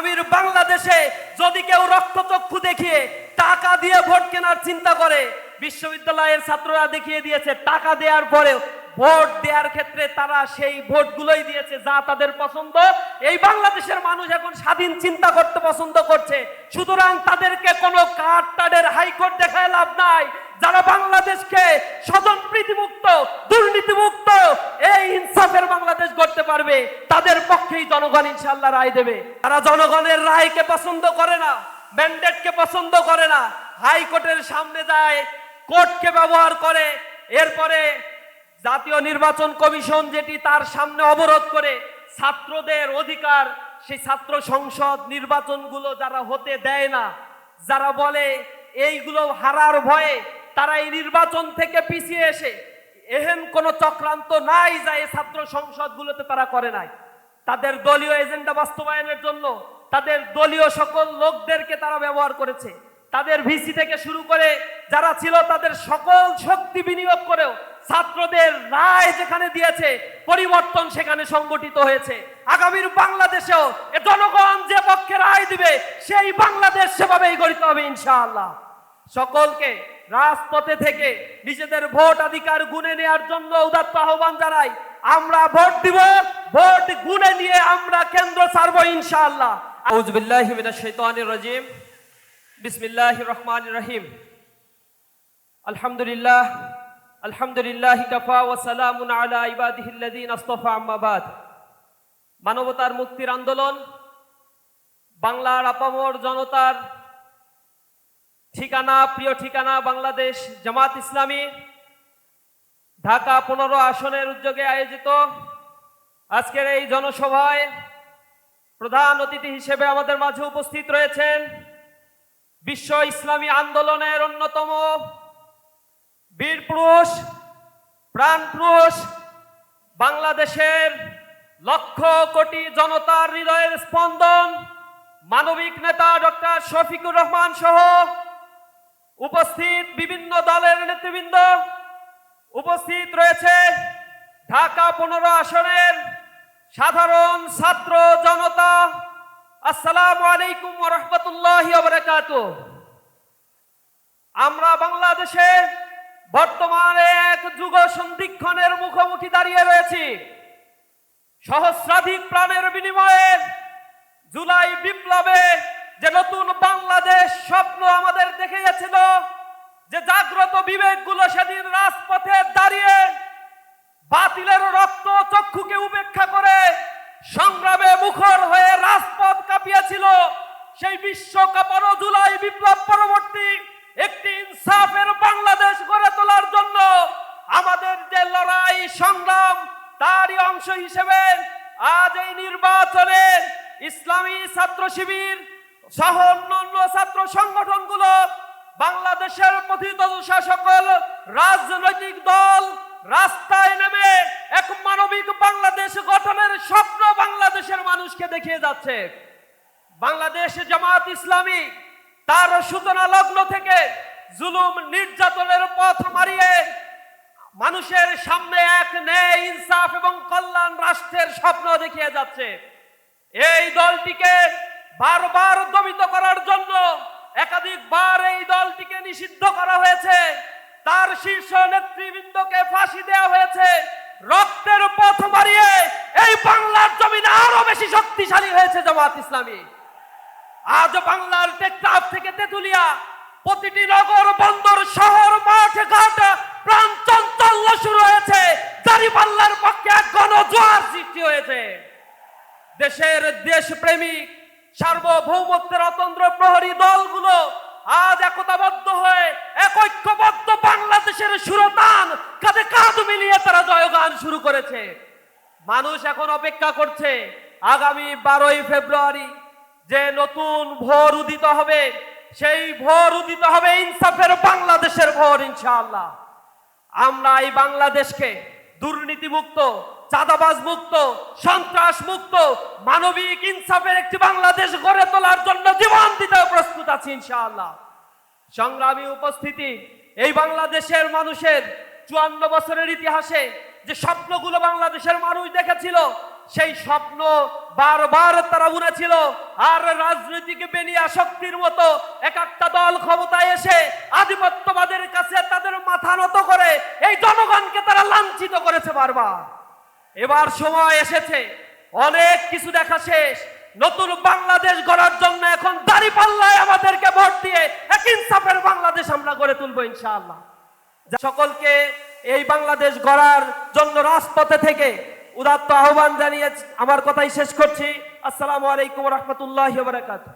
আগামীর বাংলাদেশে যদি কেউ রক্তচক্ষু দেখিয়ে টাকা দিয়ে ভোট কেনার চিন্তা করে, বিশ্ববিদ্যালয়ের ছাত্ররা দেখিয়ে দিয়েছে, টাকা দেওয়ার পরেও ভোট দেওয়ার ক্ষেত্রে তারা সেই ভোটগুলোই দিয়েছে যা তাদের পছন্দ। এই বাংলাদেশের মানুষ এখন স্বাধীন চিন্তা করতে পছন্দ করছে। সুতরাং তাদেরকে কোনো কার্ড টার্ডের হাইকোর্ট দেখায় লাভ নাই। যারা বাংলাদেশকে স্বজন প্রীতিমুক্ত, দুর্নীতিমুক্ত, এই ইনসাফের বাংলাদেশ গড়তে পারবে, তাদের পক্ষেই জনগণ ইনশাল্লাহ রায় দেবে। তারা জনগণের রায়কে পছন্দ করে না, ম্যান্ডেটকে পছন্দ করে না। হাইকোর্টের সামনে যায়, কোর্টকে ব্যবহার করে, এরপরে জাতীয় নির্বাচন কমিশন যেটি তার সামনে অবরোধ করে, ছাত্রদের অধিকার, সেই ছাত্র সংসদ নির্বাচনগুলো যারা হতে দেয় না, যারা বলে এইগুলো হারার ভয়ে তারা এই নির্বাচন থেকে পিছিয়ে এসে এহেন কোন চক্রান্ত নাই যা এই ছাত্র সংসদগুলোতে তারা করে নাই। তাদের দলীয় এজেন্ডা বাস্তবায়নের জন্য তাদের দলীয় সকল লোকদেরকে তারা ব্যবহার করেছে। তাদের ভিসি থেকে শুরু করে যারা ছিল তাদের সকল শক্তি বিনিয়োগ করেও ছাত্রদের রায় যেখানে দিয়েছে, পরিবর্তন সেখানে সংগঠিত হয়েছে। আগামীর বাংলাদেশেও জনগণ যে পক্ষে রায় দিবে, সেই বাংলাদেশ সেভাবেই গঠিত হবে ইনশাআল্লাহ। সকলকে রাজপথে থেকে নিজেদের ভোট অধিকার গুনে নেওয়ার জন্য উদাত্ত আহ্বান জানাই। আমরা ভোট দিব, ভোট গুনে নিয়ে আমরা কেন্দ্র ছাড়ব ইনশাআল্লাহ। আউযুবিল্লাহি মিনাশ শাইতানির রাজিম। বিসমিল্লাহির রহমানির রহিম। আলহামদুলিল্লাহ আলহামদুলিল্লাহ কাফা ওয়া সালামুন আলা ইবাদিহিল্লাযিন আসতাফা আম্মা বাদ। মানবতার মুক্তির আন্দোলন, বাংলার আপামর জনতার ঠিকানা, প্রিয় ঠিকানা, বাংলাদেশ জামাত ইসলামী, ঢাকা পনেরো আসনের উদ্যোগে আয়োজিত আজকের এই জনসভায় প্রধান অতিথি হিসেবে আমাদের মাঝে উপস্থিত রয়েছেন বিশ্ব ইসলামী আন্দোলনের অন্যতম বীর পুরুষ, প্রাণ পুরুষ, বাংলাদেশের লক্ষ কোটি জনতার হৃদয়ের স্পন্দন মানবিক নেতা ডক্টর শফিকুর রহমান সহ উপস্থিত বিভিন্ন দলের নেতৃবৃন্দ উপস্থিত রয়েছে ঢাকা পনেরো আসনের সাধারণ ছাত্র জনতা। আসসালামু আলাইকুম রহমতুল্লাহ আমরা বাংলাদেশে বর্তমানে এক যুগ সন্ধিক্ষণের মুখোমুখি দাঁড়িয়ে রয়েছি। সহস্রাধিক প্রাণের বিনিময়ে জুলাই বিপ্লবে যে নতুন বাংলাদেশ স্বপ্ন আমাদের দেখে গেছিল যে জাগ্রত বিবেকগুলো সেদিন রাজপথে দাঁড়িয়ে বাতিলের রক্ত চক্ষুকে উপেক্ষা করে সংগ্রামে মুখর হয়ে রাজপথ কাঁপিয়েছিল। সেই বিশ্ব কাঁপানো জুলাই বিপ্লব পরবর্তী একটি ইনসাফের বাংলাদেশ গড়ে তোলার জন্য আমাদের যে লড়াই সংগ্রাম, তারই অংশ হিসেবে আজ এই নির্বাচনে ইসলামী ছাত্র শিবির সহ অন্যান্য ছাত্র সংগঠনগুলো বাংলাদেশের পথিত সকল রাজনৈতিক দল রাস্তায় নেমে এক মানবিক বাংলাদেশ গঠনের স্বপ্ন বাংলাদেশের মানুষকে দেখিয়ে যাচ্ছে। বাংলাদেশ জামাত ইসলামী তার সূচনা লগ্ন থেকে জুলুম নির্যাতনের পথ মারিয়ে মানুষের সামনে এক ন্যায়, ইনসাফ এবং কল্যাণ রাষ্ট্রের স্বপ্ন দেখিয়ে যাচ্ছে। এই দলটিকে বারবার দমিত করার জন্য একাধিকবার এই দলটিকে নিষিদ্ধ করা হয়েছে। তার শীর্ষ নেতৃবৃন্দকে ফাঁসি দেওয়া হয়েছে। রক্তের পথ মারিয়ে এই বাংলার জমিনে আরও বেশি শক্তিশালী হয়েছে জামাত ইসলামী। আজ বাংলার টেকটাপ থেকে তেতুলিয়া, প্রতিটি নগর, বন্দর, শহর, মাঠ, ঘাট, প্রাণ চঞ্চল্য শুরু হয়েছে। দাঁড়িপাল্লার পক্ষে এক গণজোয়ার সৃষ্টি হয়েছে। দেশের দেশপ্রেমিক সার্বভৌমত্বের অতন্ত্র প্রহরী দলগুলো আজ একতাবদ্ধ হয়ে এক ঐক্যবদ্ধ বাংলাদেশের সুরতান কাঁধে কাঁধ মিলিয়ে তারা জয়গান শুরু করেছে। মানুষ এখন অপেক্ষা করছে আগামী বারোই ফেব্রুয়ারি যে নতুন ভোর উদিত হবে, সেই ভোর উদিত হবে ইনসাফের বাংলাদেশের ভোর ইনশাআল্লাহ। আমরা এই বাংলাদেশকে দুর্নীতি মুক্ত চাঁদাবাজ মুক্ত, সন্ত্রাস মুক্ত, মানবিক ইনসাফের একটি বাংলাদেশ গড়ে তোলার জন্য জীবন দিতে প্রস্তুত আছি ইনশাআল্লাহ। সংগ্রামী উপস্থিতি, এই বাংলাদেশের মানুষের চুয়ান্ন বছরের ইতিহাসে যে স্বপ্নগুলো বাংলাদেশের মানুষ দেখেছিল, সেই স্বপ্ন বারবার তারা বুনেছিল। আর রাজনৈতিক বেনিয়া শক্তির মতো এক একটা দল ক্ষমতায় এসে আধিপত্যবাদের কাছে তাদের মাথা নত করে এই জনগণকে তারা লাঞ্ছিত করেছে বারবার। এবার সময় এসেছে। অনেক কিছু দেখা শেষ। নতুন বাংলাদেশ গড়ার জন্য এখন দাড়ি পাল্লায় আমাদেরকে ভোট দিয়ে এক ইনসাফের বাংলাদেশ আমরা গড়ে তুলবো ইনশাআল্লাহ। সকলকে এই বাংলাদেশ গড়ার জন্য রাজপথে থেকে উদাত্ত আহ্বান জানিয়ে আমার কথাই শেষ করছি। আসসালামু আলাইকুম রহমতুল্লাহ বারাকাতুহ।